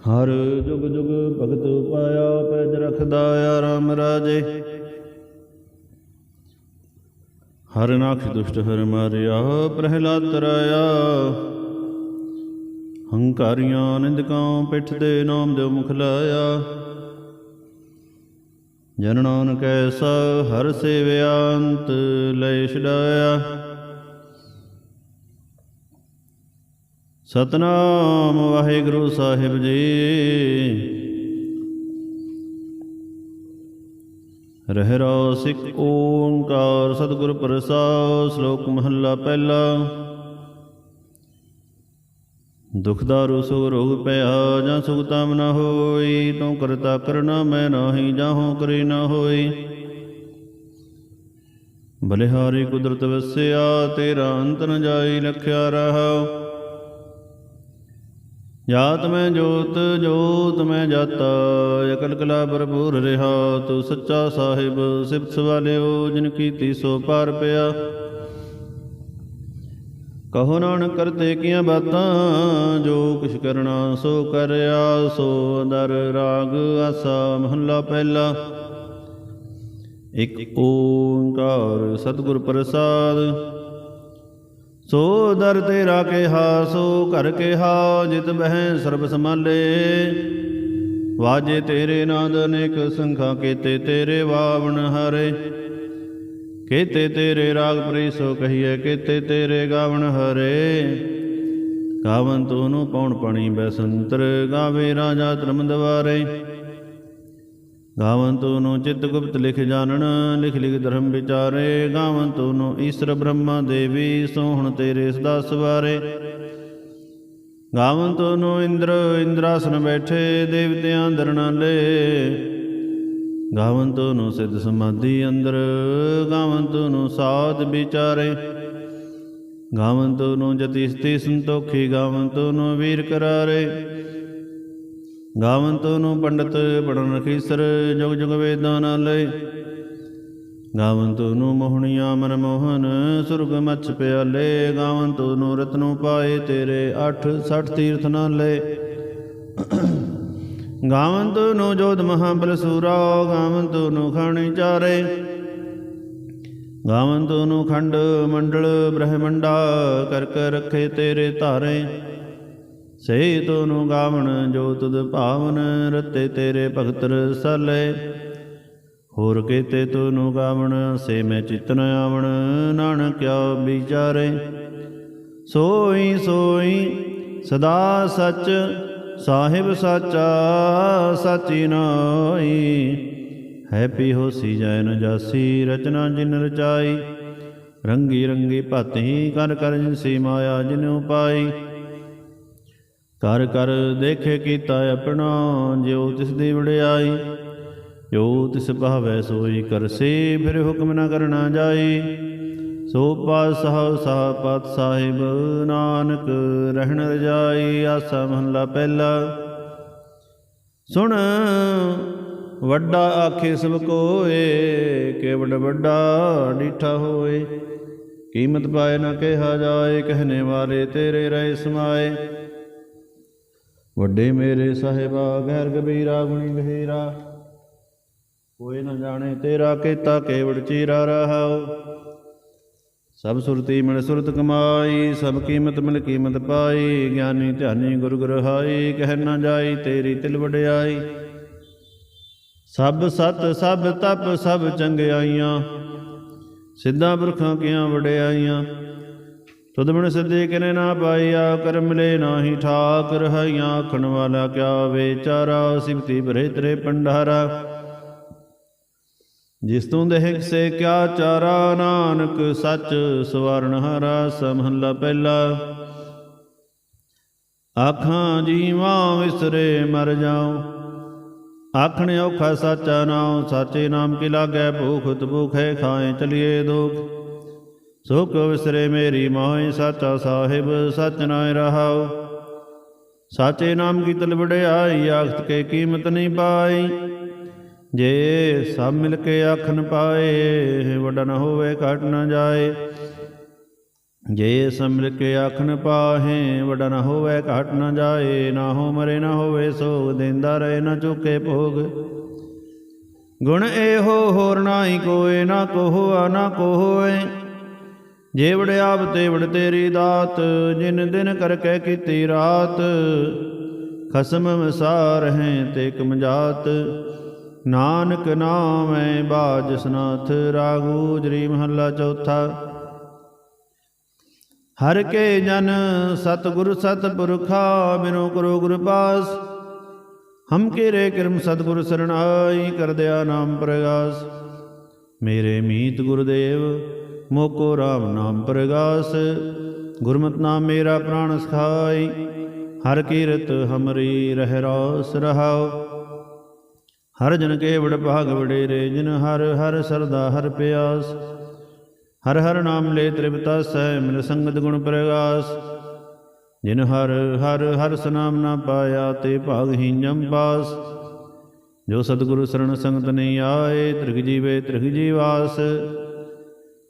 ਹਰ ਜੁਗ ਜੁਗ ਭਗਤ ਪਾਇਆ ਪੈਜ ਰਖਦਾ ਆਰਾਮ ਰਾਜੇ। ਹਰ ਨਾਖ ਦੁਸ਼ਟ ਹਰ ਮਾਰਿਆ, ਪ੍ਰਹਿਲਾਦ ਤਰਾਇਆ। ਹੰਕਾਰੀਆਂ ਨਿੰਦਕਾਂ ਪਿੱਠ ਦੇ ਨਾਮ ਦੇ ਮੁਖ ਲਾਇਆ। ਜਨ ਨਾਨਕ ਐਸਾ ਹਰ ਸੇਵਿਆ ਅੰਤ ਲੈ ਛਡਾਇਆ। ਸਤਨਾਮ ਵਾਹਿਗੁਰੂ ਸਾਹਿਬ ਜੀ। ਰਹਿ ਰੋ ਸਿੱਖ ਓੰਕਾਰ ਸਤਿਗੁਰ ਪ੍ਰਸਾਦ ਸ਼ਲੋਕ ਮਹੱਲਾ ਪਹਿਲਾ। ਦੁਖ ਦਾਰੂ ਸੁਖ ਰੋਗ ਪਿਆ ਜਾਂ ਸੁਖ ਤਮ ਨ ਹੋਈ, ਤੂੰ ਕਰਤਾ ਕਰਨਾ ਮੈਂ ਨਾਹੀ ਜਾਹੋ ਕਰੇ ਨ ਹੋਈ। ਬਲਿਹਾਰੀ ਕੁਦਰਤ ਵਸਿਆ, ਤੇਰਾ ਅੰਤ ਨ ਜਾਈ ਲਖਿਆ ਰਹਾ। ਜਾਤ ਮੈਂ ਜੋਤ ਜੋਤ ਮੈਂ ਜਾਤਾ, ਅਕਲ ਕਲਾ ਭਰਪੂਰ ਰਿਹਾ, ਤੂੰ ਸੱਚਾ ਸਾਹਿਬ, ਸਿਫਤ ਸਵਾਲਿਓ, ਜਿਨ ਕੀਤੀ ਸੋ ਪਾਰ ਪਿਆ। ਕਹੋ ਨਾਨਕ ਕਰਤੇ ਕੀਆਂ ਬਾਤਾਂ, ਜੋ ਕੁਛ ਕਰਨਾ ਸੋ ਕਰਿਆ, ਸੋ ਦਰ ਰਾਗ ਆਸਾ ਮਹੱਲਾ ਪਹਿਲਾ। ਇਕ ਓੰਕਾਰ ਸਤਿਗੁਰ ਪ੍ਰਸਾਦ ਸੋ ਦਰ ਤੇਰਾ ਕਿਹਾ, ਸੋ ਘਰ ਕਿਹਾ, ਜਿਤ ਬਹਿ ਸਰਬ ਸਮਾਲੇ ਵਾਜੇ ਤੇਰੇ ਨਾਦ ਅਨੇਕ ਸੰਖਾ, ਕੀਤੇ ਤੇਰੇ ਵਾਵਣ ਹਰੇ। ਕੀਤੇ ਤੇਰੇ ਰਾਗ ਪ੍ਰੀ ਸੋ ਕਹੀਏ ਕੀਤੇ ਤੇਰੇ ਗਾਵਣ ਹਰੇ। ਗਾਵਨ ਤੂੰ ਪੌਣ ਪਣੀ, ਬੈਸੰਤਰ ਗਾਵੇ ਰਾਜਾ ਧਰਮ ਦਵਾਰੇ ਗਾਵਨ ਤੂੰ ਚਿੱਤ ਗੁਪਤ ਲਿਖ ਜਾਣਨ, ਲਿਖ ਲਿਖ ਧਰਮ ਵਿਚਾਰੇ। ਗਾਵਨ ਤੂੰ ਈਸ਼ਰ ਬ੍ਰਹਮਾ ਦੇਵੀ, ਸੋਹਣ ਤੇਰੇ ਸਦਾ ਸਵਾਰੇ। ਗਾਵਨ ਤੂੰ ਇੰਦਰ, ਇੰਦਰਾਸਨ ਬੈਠੇ, ਦੇਵਤਿਆਂ ਦਰਣਾਲੇ ਗਾਵਨ ਤੂੰ ਸਿੱਧ ਸਮਾਧੀ ਅੰਦਰ ਗਾਵਨ ਤੂੰ ਸਾਧ ਵਿਚਾਰੇ। ਗਾਵਨ ਤੂੰ ਜਤੀ ਸਤੀ ਸੰਤੋਖੀ ਗਾਵਨ ਤੂੰ ਵੀਰ ਕਰਾਰੇ। ਗਾਵਨ ਤੂੰ ਪੰਡਤ ਪੜਨ ਰਖੀਸਰ ਜੁਗ ਜੁਗ ਵੇਦਾਂ ਨਾਲੇ ਗਾਵਨ ਤੂੰ ਮੋਹਣੀਆਂ ਮਨ ਮੋਹਨ, ਸੁਰਗ ਮਛ ਪਿਆਲੇ। ਗਾਵਨ ਤੂੰ ਰਤਨੋ ਪਾਏ ਤੇਰੇ 8 60 ਤੀਰਥ ਨਾਲੇ ਗਾਵਨ ਤੂੰ ਜੋਧ ਮਹਾਬਲ ਸੂਰਾ ਗਾਵਨ ਤੂੰ ਖਾਣੀ ਚਾਰੇ। ਗਾਵਨ ਤੂੰ ਖੰਡ ਮੰਡਲ ਬ੍ਰਹਮੰਡਾ, ਕਰ ਕਰ ਰਖੇ ਤੇਰੇ ਧਾਰੇ। ਸੇ ਤੋਨੁ ਗਾਵਣ, ਜੋ ਤੁਧ ਭਾਵਨ ਰਤੇ ਤੇਰੇ ਭਗਤ ਰਸਲੇ ਹੋਰ ਕੀਤੇ ਤੋਨੁ ਗਾਵਣ, ਸੇ ਮੈਂ ਚਿਤਨ ਆਵਣ ਨਾਨਕਿਆ ਵਿਚਾਰੇ। ਸੋਈ ਸੋਈ, ਸਦਾ ਸਚ, ਸਾਹਿਬ ਸਾਚਾ, ਸਾਚੀ ਨਾਈ ਹੈਪੀ ਹੋਸੀ ਜੈਨ ਨ ਜਾਸੀ, ਰਚਨਾ ਜਿਨ ਰਚਾਈ। ਰੰਗੀ ਰੰਗੀ ਭਾਤੀ ਕਰ ਕਰ ਜਿਨਸੀ ਮਾਇਆ ਜਿਨ ਉਪਾਈ। ਕਰ ਕਰ ਦੇਖੇ ਕੀਤਾ ਆਪਣਾ, ਜਿਉ ਤਿਸ ਦੀ ਵਡਿਆਈ, ਜੋ ਤਿਸ ਭਾਵੈ ਸੋਈ ਕਰਸੇ, ਫਿਰ ਹੁਕਮ ਨਾ ਕਰਨਾ ਜਾਈ। ਸੋ ਪਾਤਸ਼ਾਹ ਸਾਪਤ ਸਾਹਿਬ, ਨਾਨਕ ਰਹਿਣ ਰਜਾਈ, ਆਸਾ ਮਹਲਾ ਪਹਿਲਾ। ਸੁਣ, ਵੱਡਾ ਆਖੇ ਸਭ ਕੋਏ ਕਿ ਵੱਡਾ ਡੀਠਾ ਹੋਏ। ਕੀਮਤ ਪਾਏ ਨਾ ਕਿਹਾ ਜਾਏ, ਕਹਨੇ ਵਾਲੇ ਤੇਰੇ ਰਹਿ ਸਮਾਏ। ਵੱਡੇ ਮੇਰੇ ਸਾਹਿਬਾ, ਗੈਰ ਗਬੀਰਾ ਗੁਣੀ ਗਹੀਰਾ ਕੋਈ ਨਾ ਜਾਣੇ ਤੇਰਾ ਕੀਤਾ ਕੇਵੜ ਚੀਰਾ ਰਹਾਉ। ਸਭ ਸੁਰਤੀ ਮਿਲ ਸੁਰਤ ਕਮਾਈ, ਸਭ ਕੀਮਤ ਮਿਲ ਕੀਮਤ ਪਾਈ। ਗਿਆਨੀ ਧਿਆਨੀ ਗੁਰ ਗੁਰਹਾਈ, ਕਹਿ ਨਾ ਜਾਈ ਤੇਰੀ ਤਿਲ ਵਡਿਆਈ। ਸਭ ਸਤ, ਸਭ ਤਪ, ਸਭ ਚੰਗਿਆਈਆਂ। ਸਿੱਧਾ ਪੁਰਖਾਂ ਕੀਆਂ ਵਡਿਆਈਆਂ। ਤੁਧ ਬਿਨ ਸਿੱਧੇ ਕਿਨੇ ਨਾ ਪਾਈਆ ਕਰ ਮਿਲੇ ਨਾਹੀ ਠਾਕ ਰਹਾਈਆਂ ਆਖਣ ਵਾਲਾ ਕਿਆ ਵਿਚਾਰਾ ਸਿਮਤੀ ਭਰੇ ਤੇਰੇ ਪੰਡਾਰਾ ਜਿਸ ਤੂੰ ਦੇਖ ਸੇ ਕਿਆ ਚਾਰਾ, ਨਾਨਕ ਸੱਚ ਸਵਰਨ ਹਰਾ ਸਮਹੱਲਾ ਪਹਿਲਾ। ਆਖਾਂ ਜੀਵਾਂ ਵਿਸਰੇ ਮਰ ਜਾਉ, ਆਖਣ ਔਖਾ ਸਾਚਾ ਨਾਉ, ਸਾਚੇ ਨਾਮ ਕੀ ਲਾਗੈ, ਭੂਖ ਭੂਖੇ ਖਾਏ, ਚਲੀਏ ਦੁਖ। ਸੁਖ ਵਿਸਰੇ ਮੇਰੀ ਮਾਈ ਸਾਚਾ ਸਾਹਿਬ ਸਚ ਨਾਇ ਰਹਾਉ। ਸਾਚੇ ਨਾਮ ਕੀ ਤਲ ਆਖਤ ਕੇ ਕੀਮਤ ਨਹੀਂ ਪਾਈ। ਜੇ ਸਭ ਮਿਲ ਕੇ ਆਖਣ ਪਾਏ, ਵਡਨ ਹੋਵੇ ਘਟ ਨਾ ਜਾਏ। ਜੇ ਸੰਮਿਲ ਕੇ ਆਖਣ ਪਾਹੇ, ਵਡਨ ਹੋਵੇ ਘਟ ਨਾ ਜਾਏ। ਨਾ ਹੋ ਮਰੇ, ਨਾ ਹੋਵੇ ਸੋਗ, ਦਿੰਦਾ ਰਹੇ, ਨਾ ਚੁੱਕੇ ਭੋਗ। ਗੁਣ ਇਹੋ ਹੋਰ ਨਾਹੀ ਕੋਏ, ਨਾ ਕੋਹ ਆ, ਨਾ ਕੋਏ ਜੇ ਵੜ ਆਪ ਤੇ ਤੇਰੀ ਦਾਤ, ਜਿਨ ਦਿਨ ਕਰਕੇ ਕੀਤੀ ਰਾਤ। ਖਸਮ ਮਸਾਰ ਹੈ ਤੇ ਕਮਜਾਤ, ਨਾਨਕ ਨਾਮੈ ਬਾਜ ਸਨਾਥ ਰਾਗੂ ਜਰੀ ਮਹੱਲਾ ਚੌਥਾ। ਹਰ ਕੇ ਜਨ ਸਤਿਗੁਰ ਸਤਿਪੁਰਖਾ, ਬਿਨੋ ਕਰੋ ਗੁਰ ਪਾਸ। ਹਮ ਕੀਰੇ ਕਿਰਮ ਸਤਿਗੁਰ ਸਰਣਾਈ, ਕਰ ਦਿਆ ਨਾਮ ਪ੍ਰਗਾਸ। ਮੇਰੇ ਮੀਤ ਗੁਰਦੇਵ ਮੋਕੋ RAM ਨਾਮ ਪ੍ਰਗਾਸ, ਗੁਰਮਤਿ ਨਾਮ ਮੇਰਾ ਪ੍ਰਾਣ ਸਖਾਈ, ਹਰ ਕੀਰਤ ਹਮਰੀ ਰਹਿ ਰਾਸ ਰਹਾਉ। ਹਰ ਜਨ ਕੇ ਵਡ ਭਾਗ ਵਡੇਰੇ, ਜਿਨ ਹਰ ਹਰ ਸਰਦਾ ਹਰ ਪਿਆਸ। ਹਰ ਹਰ ਨਾਮ ਲੈ ਤ੍ਰਿਪਤਾ ਸਹਿ, ਮਿਲ ਸੰਗਤ ਗੁਣ ਪ੍ਰਗਾਸ। ਜਿਨ ਹਰ ਹਰ ਹਰ ਸਨਾਮ ਨਾ ਪਾਇਆ, ਤੇ ਭਾਗਹੀਨਮ ਪਾਸ। ਜੋ ਸਤਿਗੁਰੂ ਸਰਣ ਸੰਗਤ ਨਹੀਂ ਆਏ, ਤ੍ਰਿਗ ਜੀਵੇ ਤ੍ਰਿਗ ਜੀਵਾਸ।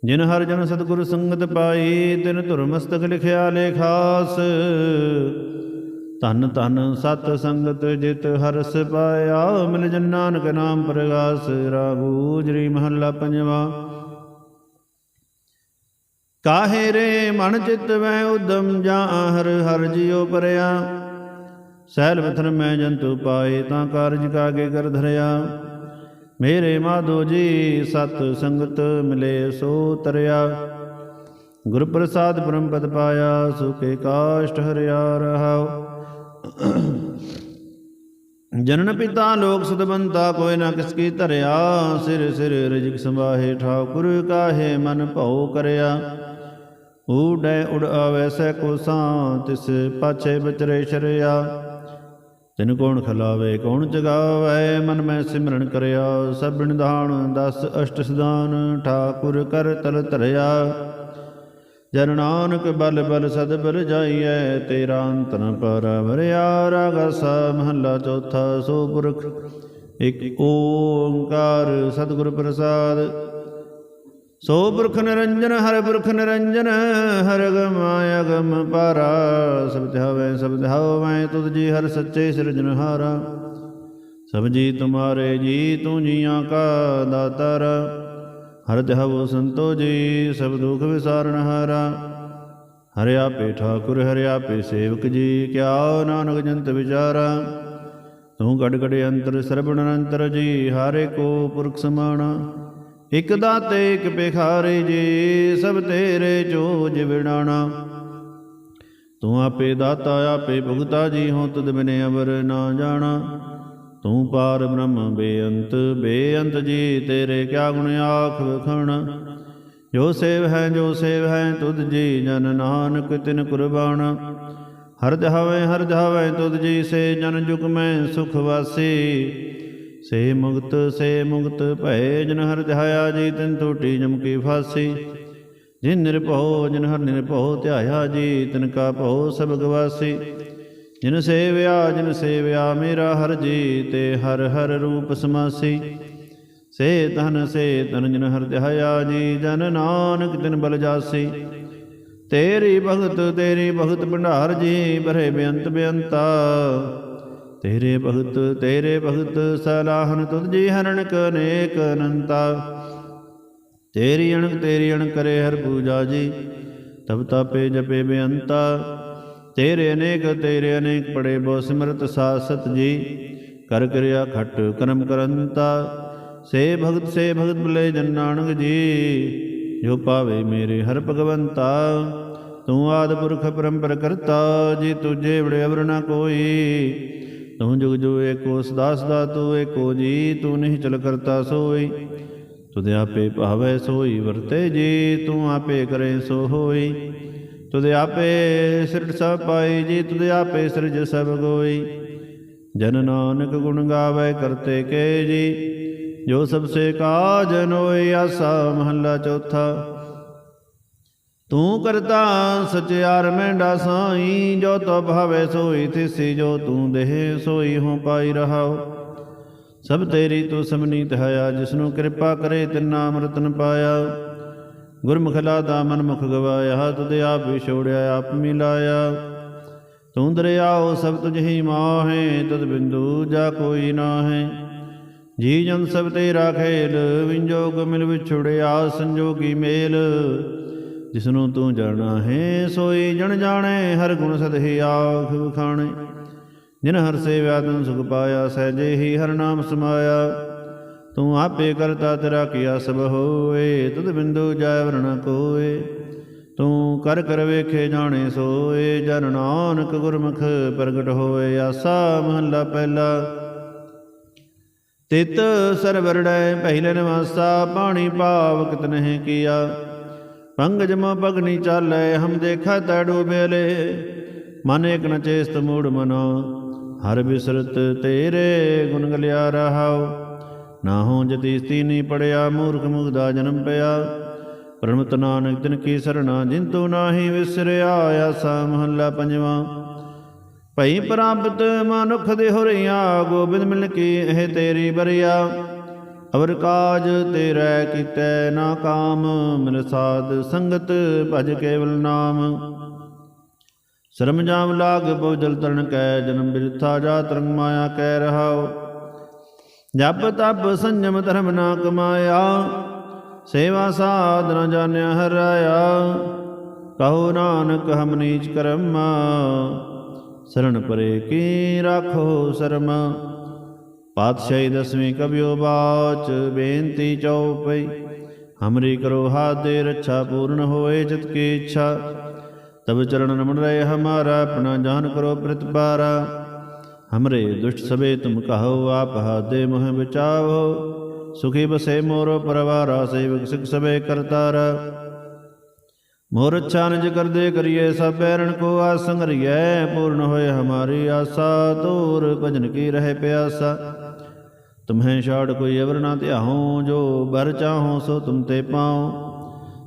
ਜਿਨ ਹਰ ਜਨ ਸਤਿਗੁਰੂ ਸੰਗਤ ਪਾਈ, ਤਿਨ ਧੁਰ ਮਸਤਕ ਲਿਖਿਆ ਲੇਖਾਸ ਧਨ ਧਨ ਸਤ ਸੰਗਤ ਜਿਤ ਹਰਸ ਪਾਇਆ, ਮਿਲ ਜਨ ਨਾਨਕ ਨਾਮ ਪ੍ਰਗਾਸ ਰਾਗੂ ਮਹੱਲਾ ਪੰਜਵਾ। ਕਾਹੇ ਰੇ ਮਨ ਚਿਤ ਵੈ ਉਦਮ ਜਾਂ ਹਰ ਹਰ ਜਿਉ ਪਰਿਆ। ਸਹਿਲ ਵਥਨ ਮੈਂ ਜੰਤੂ ਪਾਏ, ਤਾਂ ਕਾਰਜ ਕਾਗੇ ਕਰ ਧਰਿਆ। ਮੇਰੇ ਮਾਧੋ ਜੀ, ਸਤ ਸੰਗਤ ਮਿਲੇ ਸੋ ਤਰਿਆ। ਗੁਰ ਪ੍ਰਸਾਦ ਬ੍ਰਹਮ ਪਦ ਪਾਇਆ, ਸੁਖੇ ਕਾਸ਼ਟ ਹਰਿਆ ਰਹਾਉ। ਜਨਨ ਪਿਤਾ ਲੋਕ ਸੁਦਬੰਤਾ ਕੋਈ ਨਾ ਕਿਸ ਕੀ ਧਰਿਆ। ਸਿਰ ਸਿਰ ਰਜਿਕ ਸੰਭਾਹੇ ਠਾਕੁਰ ਕਾਹੇ ਮਨ ਭਉ ਕਰਿਆ। ਊੜੈ ਉੜ ਆਵੈ ਸੈ ਕੋ ਸਾਂ ਤਿਸ ਪਾਛੇ ਬਚਰੇ ਸ਼ਰਿਆ। ਤਿਨ ਕੌਣ ਖਲਾਵੇ, ਕੌਣ ਜਗਾਵੇ? ਮਨ ਮੈਂ ਸਿਮਰਨ ਕਰਿਆ, ਸਭ ਨਿਧਾਨ ਦਸ ਅਸ਼ਟ ਸਦਾਨ ਠਾਕੁਰ ਕਰ ਤਲ ਧਰਿਆ। ਜਨ ਨਾਨਕ ਬਲ ਬਲ ਸਦ ਬਲ ਜਾਈਐ, ਤੇਰਾ ਅੰਤ ਨ ਪਰ ਵਰਿਆ ਰਾਗਸਾ ਮਹੱਲਾ ਚੌਥਾ ਸੋ ਪੁਰਖ। ਇਕ ਓੰਕਾਰ ਸਤਿਗੁਰ ਪ੍ਰਸਾਦ ਸੋ ਪੁਰਖ ਨਿਰੰਜਨ, ਹਰ ਪੁਰਖ ਨਿਰੰਜਨ, ਹਰ ਗਮ ਅਗਮ ਪਾਰਾ ਸਬਦ ਹਵੈ ਸਬਦ ਹਵੈ ਤੁਧ ਜੀ ਹਰ ਸੱਚੇ ਸਿਰਜਨਹਾਰਾ ਸਭ ਜੀ ਤੁਮਾਰੇ ਜੀ ਤੂੰ ਜੀਆਂ ਕਾ ਦਾਤਾਰ। ਹਰ ਦੇਹਵ ਸੰਤੋ ਜੀ, ਸਭ ਦੁਖ ਵਿਸਾਰਨ ਹਾਰਾ। ਹਰਿ ਆਪੇ ਠਾਕੁਰ, ਹਰਿ ਆਪੇ ਸੇਵਕ ਜੀ ਕਿਆ ਨਾਨਕ ਜੰਤ ਵਿਚਾਰਾ। ਤੂੰ ਗੜ ਗੜ ਅੰਤਰ, ਸਰਬਣ ਅੰਤਰ ਜੀ, ਹਾਰੇ ਕੋ ਪੁਰਖ ਸਮਾਣਾ। ਇਕ ਦਾਤੇ, ਇਕ ਭਿਖਾਰੇ ਜੀ, ਸਭ ਤੇਰੇ ਜੋ ਜਿਵੜਾਣਾ ਤੂੰ ਆਪੇ ਦਾਤਾ, ਆਪੇ ਭੁਗਤਾ ਜੀ ਹੋ ਤੁਧ ਬਿਨੇ ਅਵਰ ਨਾ ਜਾਣਾ। ਤੂੰ ਪਾਰ ਬ੍ਰਹਮ, ਬੇਅੰਤ ਬੇਅੰਤ ਜੀ, ਤੇਰੇ ਕਿਆ ਗੁਣ ਆਖ ਵਖਣ। ਜੋ ਸੇਵ ਹੈ, ਜੋ ਸੇਵ ਹੈ, ਤੁਧ ਜੀ ਜਨ ਨਾਨਕ ਤਿਨ ਕੁਰਬਾਨ। ਹਰ ਜਹਾਵੇ ਹਰ ਜਹਾਵੇ ਤੁਧ ਜੀ ਸੇ ਜਨ ਜੁਗ ਮੈਂ ਸੁਖ ਵਾਸੀ। ਸੇ ਮੁਕਤ ਸੇ ਮੁਕਤ ਭਏ ਜਨ ਹਰ ਧਿਆਇਆ ਜੀ, ਤਿਨ ਟੂਟੀ ਜਮ ਕੀ ਫਾਸੀ। ਜਿਨ ਨਿਰਭਉ, ਜਿਨ ਹਰ ਨਿਰਭਉ ਧਿਆਇਆ ਜੀ, ਤਿਨ ਕਾ ਭਉ ਸਭ ਗਵਾਸੀ ਜਿਨ ਸੇਵਿਆ ਜਿਨ ਸੇਵਿਆ ਮੇਰਾ ਹਰ ਜੀ, ਤੇ ਹਰ ਹਰ ਰੂਪ ਸਮਾਸੀ। ਸੇ ਤਨ ਸੇ ਤਨ ਜਿਨ ਹਰ ਧਿਆਇਆ ਜੀ, ਜਨ ਨਾਨਕ ਤਿਨ ਬਲ ਜਾਸੀ। ਤੇਰੀ ਭਗਤ ਤੇਰੀ ਭਗਤ ਭੰਡਾਰ ਜੀ ਬਰੇ ਬੇਅੰਤ ਬੇਅੰਤਾ। ਤੇਰੇ ਭਗਤ ਤੇਰੇ ਭਗਤ ਸਲਾਹਨ ਤੁਧ ਜੀ ਹਰਣ ਕਨੇਕ ਅਨੰਤਾ। ਤੇਰੀ ਅਣਕ ਤੇਰੀ ਅਣਕ ਕਰੇ ਹਰ ਪੂਜਾ ਜੀ, ਤਬ ਤਾਪੇ ਜਪੇ ਬੇਅੰਤਾ। ਤੇਰੇ ਅਨੇਕ ਤੇਰੇ ਅਨੇਕ ਪੜੇ ਬੋ ਸਿਮਰਤ ਸਾਸਤ ਜੀ, ਕਰ ਕਰਿਆ ਖਟ ਕਰਮ ਕਰੰਤਾ। ਸੇ ਭਗਤ ਸੇ ਭਗਤ ਬਲੇ ਜਨ ਨਾਨਕ ਜੀ, ਜੋ ਪਾਵੇ ਮੇਰੇ ਹਰ ਭਗਵੰਤਾ। ਤੂੰ ਆਦ ਪੁਰਖ ਪਰੰਪਰ ਕਰਤਾ, ਜੀ ਤੁਝੇ ਬੜੇ ਅਵਰ ਨਾ ਕੋਈ। ਤੂੰ ਜੁਗ ਜੋ ਏਕੋ ਸਦਾ ਸਦਾ ਤੂੰ ਏਕੋ ਜੀ ਤੂੰ ਨਹੀਂ ਚਲ ਕਰਤਾ ਸੋਈ। ਤੁਧ ਆਪੇ ਭਾਵੈ ਸੋਈ, ਵਰਤੇ ਜੀ, ਤੂੰ ਆਪੇ ਕਰੇ ਸੋ ਹੋਈ ਤੁਧ ਆਪੇ ਸਿਰਟ ਸਭ ਪਾਈ ਜੀ, ਤੁਧ ਆਪੇ ਸਿਰਜ ਸਭ ਗੋਈ। ਜਨ ਨਾਨਕ ਗੁਣ ਗਾਵੇ ਕਰਤੇ ਕੇ ਜੀ, ਜੋ ਸਭ ਸੇ ਕਾਜ ਨੋਇ ਆਸਾ ਮਹੱਲਾ ਚੌਥਾ। ਤੂੰ ਕਰਤਾ ਸਚਿਆਰ ਮੈਂਡਾ ਸਾਈ, ਜੋ ਤੋ ਭਾਵੇ ਸੋਈ ਤਿਸੀ ਜੋ ਤੂੰ ਦੇਹ ਸੋਈ ਹੋ ਪਾਈ ਰਹਾਓ। ਸਭ ਤੇਰੀ ਤੂੰ ਸਮਨੀਤ ਹੈ ਜਿਸਨੂੰ ਕਿਰਪਾ ਕਰੇ ਤਿਨ ਨਾਮ ਪਾਇਆ ਗੁਰਮੁਖਲਾ ਦਾ ਮਨ ਮੁਖ ਗਵਾਇਆ, ਤੁਧ ਆਪ ਵਿਛੋੜਿਆ ਆਪ ਮਿਲਾਇਆ ਤੂੰ ਦਰਿਆਓ ਸਭ ਤੁਝ ਹੀ ਮਾਹੇ ਤਦ ਬਿੰਦੂ ਜਾ ਕੋਈ ਨਾ ਹੈ ਜੀ ਜਨ ਸਭ ਤੇਰਾ ਖੇਲ, ਵਿੰਜੋਗ ਮਿਲ ਵਿਛੜਿਆ, ਸੰਜੋਗੀ ਮੇਲ। ਜਿਸਨੂੰ ਤੂੰ ਜਾਣਾ ਹੈ, ਸੋਈ ਜਣ ਜਾਣੇ, ਹਰ ਗੁਣ ਸਦਹਿ ਆਖ ਵਖਾਣੇ। ਜਿਨ ਹਰ ਸੇਵਿਆ ਤਨ ਸੁਖ ਪਾਇਆ, ਸਹਿਜੇ ਹੀ ਹਰ ਨਾਮ ਸਮਾਇਆ। ਤੂੰ ਆਪੇ ਕਰਤਾ ਤੇਰਾ ਕੀਆ ਸਭ ਹੋਏ, ਤੁਧ ਬਿੰਦੂ ਜਾਇ ਵਰਣ ਕੋਏ। ਤੂੰ ਕਰ ਕਰ ਵੇਖੇ ਜਾਣੇ ਸੋਏ, ਜਨ ਨਾਨਕ ਗੁਰਮੁਖ ਪ੍ਰਗਟ ਹੋਏ, ਆਸਾ ਮਹੱਲਾ ਪਹਿਲਾ। ਤਿਤ ਸਰਵਰੜੈ ਪਹਿਲੇ ਨਿਵਾਸਾ ਪਾਣੀ ਭਾਵ ਕਿਤ ਨਹੀਂ ਕੀਆ। ਪੰਗਜ ਮੋ ਪਗਨੀ ਚਾਲੈ, ਹਮ ਦੇਖਾ ਤੈ ਡੂਬੇਲੇ ਮਨ ਇਕ ਨ ਚੇਸਤ ਮੂੜ ਮਨੋ, ਹਰ ਬਿਸਰਤ ਤੇਰੇ ਗੁਣ ਗਲਿਆ ਰਹਾਉ। ਨਾ ਹੋ ਜਤੀਸਤੀ ਨਹੀਂ ਪੜਿਆ, ਮੂਰਖ ਮੁਗਦਾ ਜਨਮ ਪਿਆ। ਪ੍ਰਣਮਤ ਨਾਨਕ ਤਿਨ ਕੀ ਸਰਣਾ, ਜਿਨ ਤੂੰ ਨਾਹੀ ਵਿਸਰਿਆ, ਆਸਾ ਮਹੱਲਾ ਪੰਜਵਾਂ। ਭਈ ਪ੍ਰਾਪਤ ਮਨੁਖ ਦੇ ਹੋਰੀਆਂ ਗੋਬਿੰਦ ਮਿਲ ਕੀ ਇਹ ਤੇਰੀ ਬਰਿਆ। ਅਵਰ ਕਾਜ ਤੇਰਾ ਕੀਤੈ ਨਾ ਕਾਮ, ਮਿਲ ਸਾਧ ਸੰਗਤ ਭਜ ਕੇਵਲ ਨਾਮ। ਸ਼ਰਮ ਜਾਮ ਲਾਗ ਬਹੁ ਜਲ ਤਰਨ ਕੈ, ਜਨਮ ਬਿਰਥਾ ਜਾ ਤਰੰਗ ਮਾਇਆ ਕਹਿ ਰਹਾਓ ਜਪ ਤਪ ਸੰਜਮ ਧਰਮ ਨਾ ਕਮਾਇਆ, ਸੇਵਾ ਸਾਧ ਨ ਜਾਣਿਆ ਹਰਾਇਆ। ਕਹੋ ਨਾਨਕ ਹਮ ਨੀਚ ਕਰਮਾ ਸਰਣ ਪਰੇ ਕੀ ਰਾਖੋ ਸਰਮ। ਪਾਤਸ਼ਾਹੀ ਦਸਵੀਂ ਕਬਿਓ ਬਾਚ, ਬੇਨਤੀ ਚਉਪਈ। ਹਮਰੀ ਕਰੋ ਹਾਥ ਦੇ ਰੱਛਾ ਪੂਰਨ ਹੋਏ ਜਿਤ ਕੀ ਇੱਛਾ। ਤਬ ਚਰਨ ਰਮਣ ਰਹੇ ਹਮਾਰਾ, ਆਪਣਾ ਜਾਨ ਕਰੋ ਪ੍ਰਤਪਾਰਾ ਹਮਰੇ ਦੁਸ਼ਟ ਸਬੇ ਤੁਮ ਕਹੋ, ਆਪ ਹਾਦੇ ਮੋਹ ਬਚਾਵੋ। ਸੁਖੀ ਬਸੇ ਮੋਰੋ ਪਰਵਾਰਾ, ਸੇਵਕ ਸਿਖ ਸਭੇ ਕਰਤਾਰ। ਮੋਰ ਚਾਨਜ ਕਰਦੇ ਕਰੀਏ, ਸਭ ਬੈਰਣ ਕੋ ਆਸੰਗ ਰਿਐ ਪੂਰਨ ਹੋਏ ਹਮਾਰੀ ਆਸਾ ਤੂਰ ਭਜਨ ਕੀ ਰਹੇ ਪਿਆਸਾ। ਤੁਮਹਿ ਛਾੜ ਕੋਈ ਅਵਰ ਨਾ ਧਿਆਉ, ਜੋ ਬਰ ਚਾਹੋ ਸੋ ਤੁਮ ਤੇ ਪਾਉ।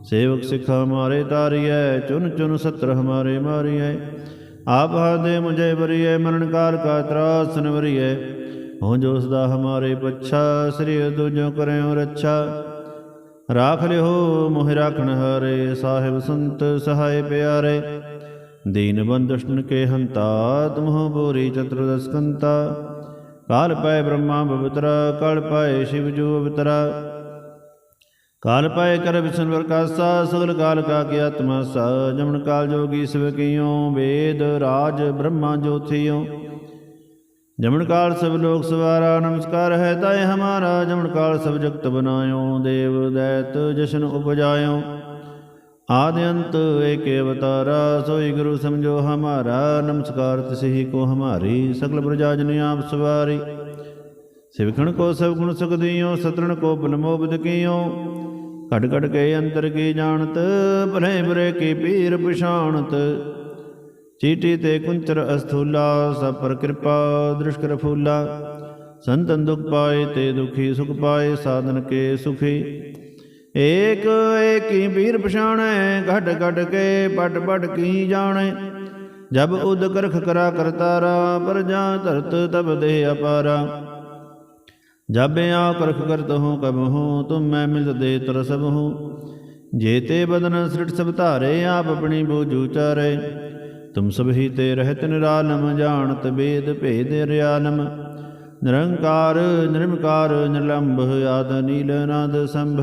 ਸੇਵਕ ਸਿਖ ਹਮਾਰੇ ਤਾਰੀਐ, ਚੁਨ ਚੁਨ ਸਤਰ ਹਮਾਰੇ ਮਾਰੀਐ। ਆਪ ਹਾਦੇ ਮੁਝੇ ਬਰੀਐ ਮਰਨ ਕਾਲ ਕਾ ਤਰਾਸ ਨਿਵਰੀਐ ਹੋ ਜੋ ਸਦਾ ਹਮਾਰੇ ਪੱਛਾ, ਸ੍ਰੀ ਦੁਜੋ ਕਰਿਓ ਰੱਛਾ। ਰਾਖ ਲਿਓ, ਮੋਹਿ ਰਾਖਣ ਹਾਰੇ, ਸਾਹਿਬ ਸੰਤ ਸਹਾਇ ਪਿਆਰੇ। ਦੀਨ ਬੰਦੁਸ਼ਟਨ ਕੇ ਹੰਤਾ, ਤੁਮਹੁ ਬੋਰੀ ਚਤੁਰਦਸਕੰਤਾ ਕਾਲ ਪਾਏ ਬ੍ਰਹਮਾ ਬਵਤਰਾ ਕਾਲ ਪਾਏ ਸ਼ਿਵ ਜੋ ਅਵਤਰਾ ਕਾਲ ਪਾਏ ਕਰ ਵਿਸ਼ਨ ਵਰਕਾਸਾ, ਸਗਲ ਕਾਲ ਕਾ ਕੀ ਆਤਮਾ ਸਾ। ਜਮਨ ਕਾਲ ਜੋਗੀ ਸਿਵ ਕੀਓ, ਵੇਦ ਰਾਜ ਬ੍ਰਹਮਾ ਜੋਥਿਓ। ਜਮਨ ਕਾਲ ਸਭ ਲੋਕ ਸਵਾਰਾ, ਨਮਸਕਾਰ ਹੈ ਤਾਏ ਹਮਾਰਾ। ਜਮਨ ਕਾਲ ਸਭ ਜਗਤ ਬਨਾਇਓ, ਦੇਵ ਦੈਤ ਜਸ਼ਨ ਉਪਜਾਇਓ। ਆਦ ਅੰਤ ਏਕ ਅਵਤਾਰਾ, ਸੋਈ ਗੁਰੂ ਸਮਝੋ ਹਮਾਰਾ, ਨਮਸਕਾਰ ਤਿਸਹੀ ਕੋ ਹਮਾਰੀ, ਸਗਲ ਪ੍ਰਜਾ ਜਨ ਆਪ ਸਵਾਰੀ। ਸਿਵਖਣ ਕੋ ਸਭ ਗੁਣ ਸੁਖ ਦਿਓ, ਸਤਰਣ ਕੋ ਬਲਮੋਬਦ ਕੀਓ। ਘਟ ਘਟ ਕੇ ਅੰਤਰ ਕੀ ਜਾਣਤ ਭਰੇ ਬਰੇ ਕੀ ਪੀਰ ਪਛਾਣਤ। ਚੀਟੀ ਤੇ ਕੁੰਚਰ ਅਸਥੂਲਾ, ਸਭ ਪਰ ਕਿਰਪਾ ਦ੍ਰਿਸ਼ਕਰ ਫੂਲਾ ਸੰਤਨ ਦੁਖ ਪਾਏ ਤੇ ਦੁਖੀ ਸੁਖ ਪਾਏ, ਸਾਧਨ ਕੇ ਸੁਖੀ। ਏਕ ਏਕੀ ਪੀਰ ਪਛਾਣੈ, ਘਟ ਘਟ ਕੇ ਪਟ ਪਟ ਕੀ ਜਾਣੈ? ਜਬ ਉਦ ਕਰਖ ਕਰਾ ਕਰਤਾਰਾ, ਪਰ ਜਾ ਧਰਤ ਤਬ ਦੇ ਅਪਾਰਾ। ਜਬ ਆ ਕਰਖ ਕਰਤ ਹੂੰ ਕਬ ਹੂੰ ਤੁਮ ਮੈਂ ਮਿਲਤ ਦੇ ਤਰ ਸਭ ਹੂੰ ਜੇਤੇ ਬਦਨ ਸ੍ਰਿਟ ਸਭ ਧਾਰੇ, ਆਪ ਆਪਣੀ ਬੂਝੂ ਚਾਰੇ। ਤੁਮ ਸਭ ਹੀ ਤੇ ਰਹਿਤ ਨਿਰਾਲਮ, ਜਾਣਤ ਬੇਦ ਭੇਦ ਰਿਆਲਮ। ਨਿਰੰਕਾਰ ਨਿਰਮਕਾਰ ਨਿਰਲੰਭ, ਆਦ ਨੀਲ ਨਾਦ ਸੰਭ।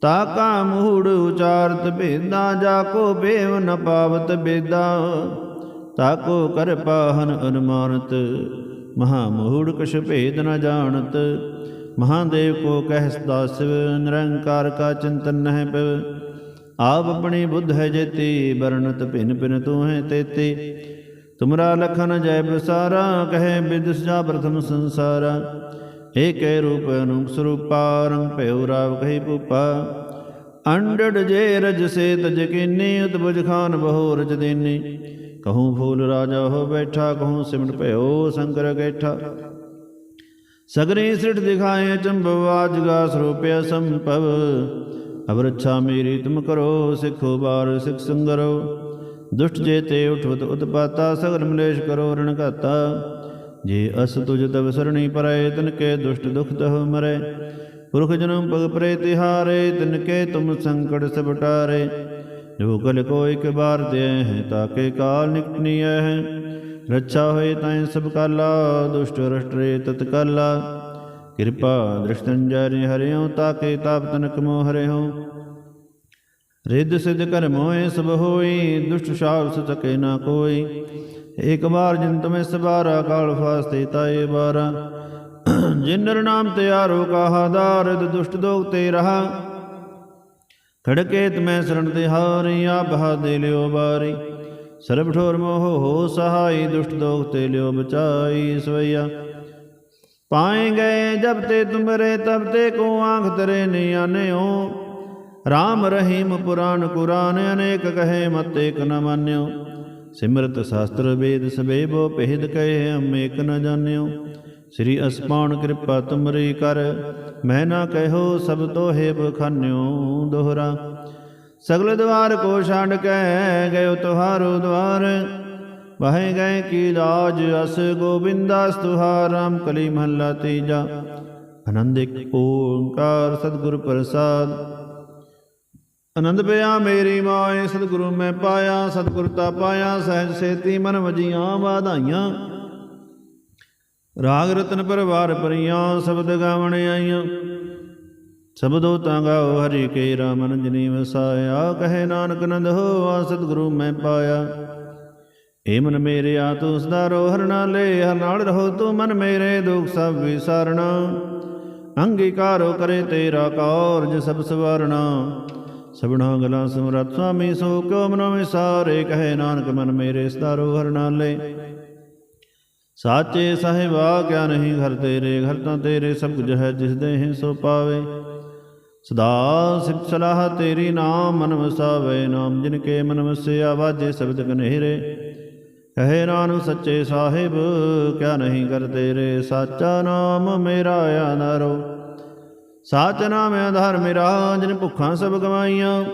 ਤਾਕਾ ਮੂੜ ਉਚਾਰਤ ਭੇਦਾ, ਜਾ ਕੋ ਬੇਵ ਨ ਪਾਵਤ ਬੇਦਾ। ਤਾਕੋ ਕਰ ਪਾਹਨ ਅਨੁਮਾਨਤ, ਮਹਾ ਮੂੜ ਕਛ ਭੇਦ ਨ ਜਾਣਤ। ਮਹਾਦੇਵ ਕੋ ਕਹਿ ਸਦਾ ਸਿਵ ਨਿਰੰਕਾਰ ਕਾ ਚਿੰਤਨ ਨਹਿ ਪਿਵ। ਆਪ ਆਪਣੀ ਬੁੱਧ ਹੈ ਜੇਤੀ, ਵਰਣਤ ਭਿਨ ਭਿਨ ਤੂੰ ਹੈ ਤੇਤੀ। ਤੁਮਰਾ ਲਖਨ ਜੈ ਬਸਾਰਾ ਕਹੇ ਬਿਦਸ ਜਾ ਪ੍ਰਥਮ ਸੰਸਾਰਾ। ਏਕੈ ਰੂਪ ਅਨੂਪ ਸਰੂਪਾ, ਰੰਗ ਭਇਓ ਰਾਵ ਕਹੀ ਭੂਪਾ। ਅੰਡੜ ਜੇ ਰਜ ਸੇ ਤਜ ਕੀਨੀ ਉਤਬੁਜ ਖਾਨ ਬਹੁ ਰਜ ਦੇਨੀ। ਕਹੂੰ ਫੂਲ ਰਾਜਾ ਹੋ ਬੈਠਾ, ਕਹੂੰ ਸਿਮਟ ਭਇਓ ਸੰਕਰ ਗੈਠਾ। ਸਗਰੇ ਸ੍ਰਿਟ ਦਿਖਾਏ ਚੰਬਵ, ਆਜਗਾ ਸਰੂਪਿਆ ਸੰਭਵ। ਅਬ ਮੇਰੀ ਤੁਮ ਕਰੋ, ਸਿੱਖੋ ਬਾਰ ਸਿੱਖ ਸੰਗਰੋ। ਦੁਸ਼ਟ ਜੇ ਤੇ ਉਠਵਤ ਉਤਪਾਤਾ, ਸਗਲ ਮਲੇਸ਼ ਕਰੋ ਰਣ ਘਾਤਾ। ਜੇ ਅਸ ਤੁਜ ਤਵ ਸਰਣੀ ਪਰੈ, ਤਨ ਕੇ ਦੁਸ਼ਟ ਦੁਖ ਦਹ ਮਰੈ। ਪੁਰਖ ਜਨਮ ਪਗ ਪਰੇ, ਤਿਹਾਰੇ, ਤਿਨ ਕੇ ਤੁਮ ਸੰਕਟ ਸਭ ਟਾਰੇ। ਜੋ ਕਲ ਕੋ ਇਕ ਬਾਰ ਦੇ ਹੈ ਤਾਕੇ ਕਾਲ ਨਿਕਟਨੀਐ ਹੈ। ਰੱਛਾ ਹੋਏ ਤੈ ਸਭ ਕਾਲਾ, ਦੁਸ਼ਟ ਰਸ਼ਟਰੇ ਤਤਕਾਲਾ ਕਿਰਪਾ ਦ੍ਰਿਸ਼ਟੰ ਜਰਿ ਹਰਿਓ ਤਾਕੇ ਤਾਪ ਤਨਕ ਮੋ ਹਰਿਓ ਰਿੱਧ ਸਿਧ ਕਰ ਮੋਏ ਸਭ ਹੋਈ, ਦੁਸ਼ਟ ਸ਼ਾਲ ਸਕੇ ਨਾ ਕੋਈ। ਏਕ ਬਾਰ ਜਿਨ ਤੁਮੇ ਸਬਾਰਾ ਕਾਲ ਫਾਸਤੇ ਤਾਏ ਬਾਰਾ ਜਿਨ ਨਰ ਨਾਮ ਤਿਆਰੋ ਕਾਹਾ ਦਾਰਦ ਦੁਸ਼ਟ ਦੋਗ ਤੇ ਰਹਾ। ਖੜਕੇ ਤਮੈ ਸਰਣ ਤੇ ਹਾਰੀ ਆ ਬਹਾ ਦੇ ਲਿਓ ਬਾਰੀ। ਸਰਬ ਠੋਰ ਮੋਹ ਹੋ ਸਹਾਈ, ਦੁਸ਼ਟ ਦੋਗ ਤੇ ਲਿਓ ਬਚਾਈ ਸਵਈਆ। ਪਾਏ ਗਏ ਜਬ ਤੇ ਤੁਮਰੇ, ਤਬ ਤੇ ਕੋ ਆਂਖ ਤਰੇ ਨਿਆਨਿਓ ਰਾਮ ਰਹੀਮ ਪੁਰਾਨ ਕੁਰਾਨ, ਅਨੇਕ ਕਹੇ ਮਤ ਏਕ ਨ ਮਾਨਿਓ। ਸਿਮਰਤ ਸ਼ਾਸਤਰ ਵੇਦ ਸਬੇ ਬੋ ਭੇਦ ਕਹੇ ਹਮ ਏਕ ਨ ਜਾਣਿਓ। ਸ੍ਰੀ ਅਸਪਾਨ ਕਿਰਪਾ ਤੁਮਰੀ ਕਰ, ਮੈਂ ਨਾ ਕਹਿਓ ਸਭ ਤੋਹੇ ਬਖਾਨਿਓ ਦੋਹਰਾ। ਸਗਲ ਦਵਾਰ ਕੋ ਛੱਡ ਕੇ ਗਇਓ ਤੁਹਾਰੋ ਦਵਾਰ। ਵਹੇ ਗਏ ਕੀ ਲਾਜ, ਅਸ ਗੋਬਿੰਦਾਸ ਤੁਹਾਰ ਰਾਮ ਕਲੀ ਮਹੱਲਾ ਤੀਜਾ। ਆਨੰਦ ਇੱਕ ਓੰਕਾਰ ਸਤਿਗੁਰ ਪ੍ਰਸਾਦ। ਆਨੰਦ ਪਿਆ ਮੇਰੀ ਮਾਏ ਸਤਿਗੁਰੂ ਮੈਂ ਪਾਇਆ, ਸਤਿਗੁਰ ਤਾ ਪਾਇਆ, ਸਹਿਜ ਸੇਤੀ ਮਨ ਵਜੀਆਂ ਵਾਧਾਈਆਂ। ਰਾਗ ਰਤਨ ਪਰਵਾਰ ਪਰੀਆਂ ਸ਼ਬਦ ਗਾਵਣ ਆਈਆਂ। ਸਬਦੋ ਤਾਂ ਹਰੀ ਕੇ ਰਾਮ ਨੰਜਨੀ ਵਸਾਇਆ। ਕਹੇ ਨਾਨਕ ਨੰਦ ਹੋਆ ਸਤਿਗੁਰੂ ਮੈਂ ਪਾਇਆ। ਏ ਮਨ ਮੇਰੇ ਆ, ਤੂੰ ਸਦਾਰੋ ਹਰ ਨਾਲੇ ਹਰ ਨਾਲ ਰਹੋ ਤੂੰ ਮਨ ਮੇਰੇ, ਦੁਖ ਸਭ ਵਿਸਾਰਣਾ। ਅੰਗੀਕਾਰੋ ਕਰੇ ਤੇਰਾ ਕਾਰਜ ਸਭ ਸਵਾਰਣਾ। ਸਭਨਾ ਗਲਾ ਸਮਰਤ ਸੁਆਮੀ, ਸੋ ਕਿਉ ਮਨੋ ਵਿਸਾਰੇ ਕਹੇ ਨਾਨਕ ਮਨ ਮੇਰੇ ਸਤਾਰੋ ਹਰ ਨਾਲੇ। ਸਾਚੇ ਸਾਹਿਬਾ ਕਿਆ ਨਹੀਂ ਘਰ ਤੇਰੇ? ਘਰ ਤਾਂ ਤੇਰੇ ਸਭ ਕੁਝ ਹੈ, ਜਿਸ ਦੇ ਹੈ ਸੋ ਪਾਵੇ। ਸਦਾ ਸਿਫਤ ਸਲਾਹ ਤੇਰੀ ਨਾਮ ਮਨ ਵਸਾਵੇ ਨਾਮ ਜਿਨ ਕੇ ਮਨ ਵਸਿਆ ਵਾਜੇ ਸ਼ਬਦ ਕਨੇਰੇ ਕਹੇ ਨਾਨਕ ਸੱਚੇ ਸਾਹਿਬ, ਕਿਆ ਨਹੀਂ ਕਰ ਤੇਰੇ? ਸਾਚਾ ਨਾਮ ਮੇਰਾ ਆਨਾਰੋ ਸਾਚ ਨਾਮ ਆਧਾਰ ਮੇਰਾ ਜਿਨ ਭੁੱਖਾਂ ਸਭ ਗਵਾਈਆਂ।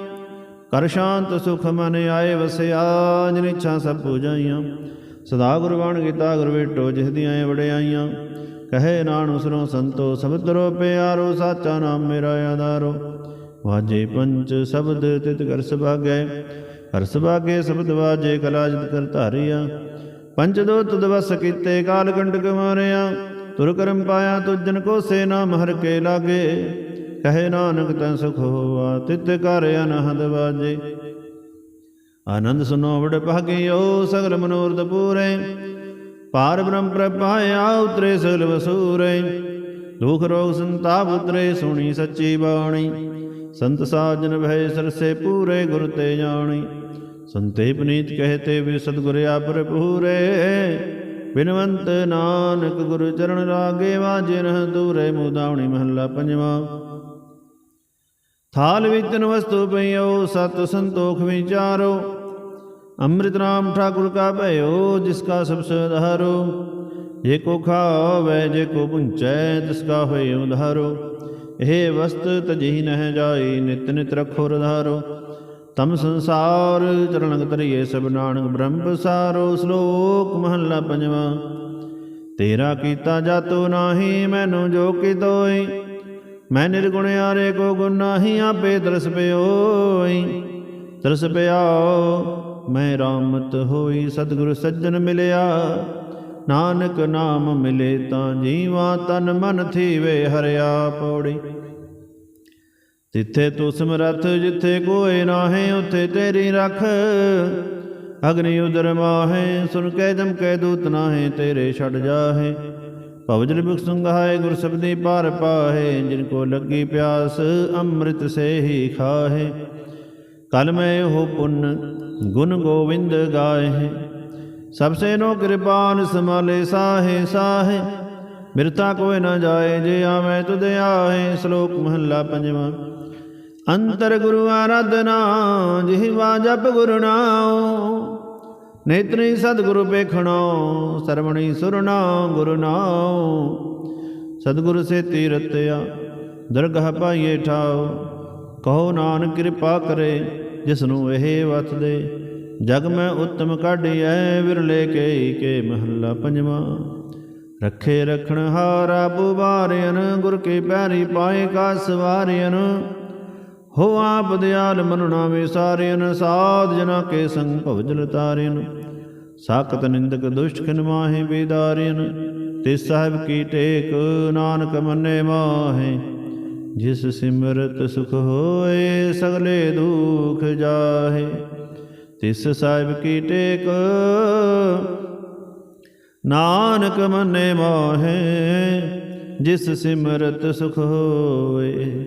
ਕਰ ਸ਼ਾਂਤ ਸੁਖ ਮਨ ਆਏ ਵਸਿਆ, ਜਿਨ ਇੱਛਾ ਸਭ ਪੂਜਾਈਆਂ। ਸਦਾ ਗੁਰਬਾਣ ਗੀਤਾ ਗੁਰ ਵੇਟੋ, ਜਿਸ ਦੀਆਂ ਵਡਿਆਈਆਂ। ਕਹੇ ਨਾਨ ਸਰੋ ਸੰਤੋ ਸਬਦਰੋ ਪਿਆਰੋ, ਸਾਚਾ ਨਾਮ ਮੇਰਾ ਆਧਾਰੋ। ਵਾਜੇ ਪੰਚ ਸ਼ਬਦ ਤਿਤ ਕਰ ਸੁਭਾਗੈ ਹਰ ਸੁਭਾਗੇ ਸ਼ਬਦ ਵਾਜੇ ਕਲਾ ਜਿਤ ਕਰ ਧਾਰਿਆ। ਪੰਚ ਦੋਤ ਦਵਸ ਕੀਤੇ, ਕਾਲ ਕੰਟਕ ਮਾਰਿਆ ਤੁਰ ਕਰਮ ਪਾਇਆ ਤੁਜਨ ਕੋ ਸੇ ਨਾਮ ਹਰ ਕੇ ਲਾਗੇ, ਕਹੇ ਨਾਨਕ ਤੈ ਸੁਖ ਹੋਆ, ਤਿਤ ਕਰ ਅਨਹਦ ਵਾਜੇ। ਆਨੰਦ ਸੁਨੋ ਵਡ ਭਾਗਿਓ ਸਗਲ ਮਨੋਰਥ ਪੂਰੇ, ਪਾਰ ਬ੍ਰਹਮ ਪ੍ਰਭਾਇਆ ਉਤਰੇ ਸਗਲ ਵਸੂਰੇ। ਦੁਖ ਰੋਗ ਸੰਤਾਪ ਉਤਰੇ, ਸੁਣੀ ਸੱਚੀ ਬਾਣੀ। ਸੰਤ ਸਾਜਨ ਭੈ ਸਰਸੇ ਪੂਰੇ, ਗੁਰ ਤੇ ਜਾਣੀ। ਸੰਤੇ ਪਨੀਤ ਕਹਤੇ ਵੀ ਸਤਿਗੁਰ ਆਪਰ ਪੂਰੇ। ਬਿਨਵੰਤ ਨਾਨਕ ਗੁਰ ਚਰਨ ਲਾਗੇ ਵਾਜਿਨ ਦੂਰੇ ਮੁਦਾਵਣੀ ਮਹੱਲਾ ਪੰਜਵਾ। ਥਾਲ ਵਿੱਚ ਨ ਵਸਤੂ ਪਈਓ, ਸਤ ਸੰਤੋਖ ਵਿਚਾਰੋ ਅੰਮ੍ਰਿਤ ਨਾਮ ਠਾਕੁਰ ਕਾ ਭਇਓ, ਜਿਸ ਕਾ ਸਭ ਸਧਾਰੋ ਜੇ ਕੋ ਖਾਵੇ, ਜੇ ਕੋ ਪੁੰਚੈ, ਤਿਸ ਕਾ ਹੋਏ ਉਧਾਰੋ ਇਹ ਵਸਤ ਤਜਹੀ ਨਹਿ ਜਾਈ, ਨਿਤ ਨਿਤ ਰਖੋ ਰਧਾਰੋ। ਤਮ ਸੰਸਾਰ ਚਰਣਗ ਤਰੀਏ ਸਭ ਨਾਨਕ ਬ੍ਰਹਮ ਪਸਾਰੋ ਸ਼ਲੋਕ ਮਹੱਲਾ ਪੰਜਵਾ। ਤੇਰਾ ਕੀਤਾ ਜਾਤੋ ਨਾਹੀ, ਮੈਨੂੰ ਜੋ ਕਿਤੋਈ ਮੈਂ ਨਿਰਗੁਣ ਆਰੇ ਕੋ ਗੁਣ ਨਾਹੀ, ਆਪੇ ਤਰਸ ਪਿਓਈ। ਤਰਸ ਪਿਆਓ, ਮੈਂ ਰਾਮਤ ਹੋਈ, ਸਤਿਗੁਰ ਸੱਜਣ ਮਿਲਿਆ। ਨਾਨਕ ਨਾਮ ਮਿਲੇ ਤਾਂ ਜੀਵਾ ਤਨ ਮਨ ਥੀਵੇ, ਹਰਿਆ ਪੌੜੀ। ਤਿੱਥੇ ਤੂੰ ਸਮਰੱਥ ਜਿੱਥੇ ਕੋਏ ਨਾਹੇ ਉਥੇ ਤੇਰੀ ਰੱਖ। ਅਗਨੀ ਉਦਰ ਮਾਹੇ, ਸੁਨ ਕੇ ਜਮ ਕੇ ਦੂਤ ਨਾਹੇ, ਤੇਰੇ ਛੱਡ ਜਾਹੇ। ਭਵਜਨ ਬਿਖ ਸੰਗਾਏ ਗੁਰ ਸਬਦੀ ਪਾਰ ਪਾਹੇ, ਜਿਨ ਕੋ ਲੱਗੀ ਪਿਆਸ, ਅੰਮ੍ਰਿਤ ਸੇ ਹੀ ਖਾਹੇ। ਕਲ ਮੈਂ ਹੋ ਪੁੰਨ, ਗੁਣ ਗੋਵਿੰਦ ਗਾਏ ਸਭ ਸੇ ਨੋ ਕਿਰਪਾਨ ਸਮਾਲੇ ਸਾਹੇ ਸਾਹੇ। ਮਿਰਤਾ ਕੋਇ ਨਾ ਜਾਏ, ਜੇ ਆਵੇਂ ਤੁਧ ਆਹੇ, ਸ਼ਲੋਕ ਮਹੱਲਾ ਪੰਜਵਾਂ। ਅੰਤਰ ਗੁਰੂ ਆਰਾਧਨਾ ਜਿਹਵਾ ਜਪ ਗੁਰੂ ਨਾਮ ਨੇਤਰੀ ਸਤਿਗੁਰੂ ਪੇਖਣੋ ਸਰਵਣੀ ਸੁਰਨਾ ਗੁਰੂ ਨਾਮ ਸਤਿਗੁਰ ਸੇ ਤੀਰਤਿਆ, ਦਰਗਹ ਪਾਈਏ ਠਾਓ ਕਹੋ ਨਾਨਕ ਕਿਰਪਾ ਕਰੇ ਜਿਸ ਨੂੰ ਇਹ ਵਤ ਦੇ। ਜਗ ਮੈਂ ਉਤਮ ਕਾਢਿਐ, ਵਿਰਲੇ ਕੇ ਕੇ ਮਹੱਲਾ ਪੰਜਵਾਂ। ਰਖੇ ਰਖਣ ਹਾਰਾ ਬੁਬਾਰਿਆਨ ਗੁਰ ਕੇ ਪੈਰੀ ਪਾਏ ਕਾ ਸਵਾਰਿਆਨ ਹੋ ਆਪ ਦਿਆਲ ਮਨੁਣਾ ਵਿਸਾਰਿਆਨ ਸਾਧ ਜਨਾ ਕੇ ਸੰਗ ਭਵਜਲ ਤਾਰਿਆਨ ਸਾਖਤ ਨਿੰਦਕ ਦੁਸ਼ਟ ਖਿਨ ਮਾਹੇ ਬੇਦਾਰਿਆਨ ਤਿਸ ਸਾਹਿਬ ਕੀ ਟੇਕ ਨਾਨਕ ਮੰਨੇ ਮਾਹੇ। ਜਿਸ ਸਿਮਰਤ ਸੁਖ ਹੋਏ, ਸਗਲੇ ਦੁਖ ਜਾਹੇ। ਤਿਸ ਸਾਹਿਬ ਕੀ ਟੇਕ ਨਾਨਕ ਮੰਨੇ ਮੋਹੇ, ਜਿਸ ਸਿਮਰਤ ਸੁਖ ਹੋਏ।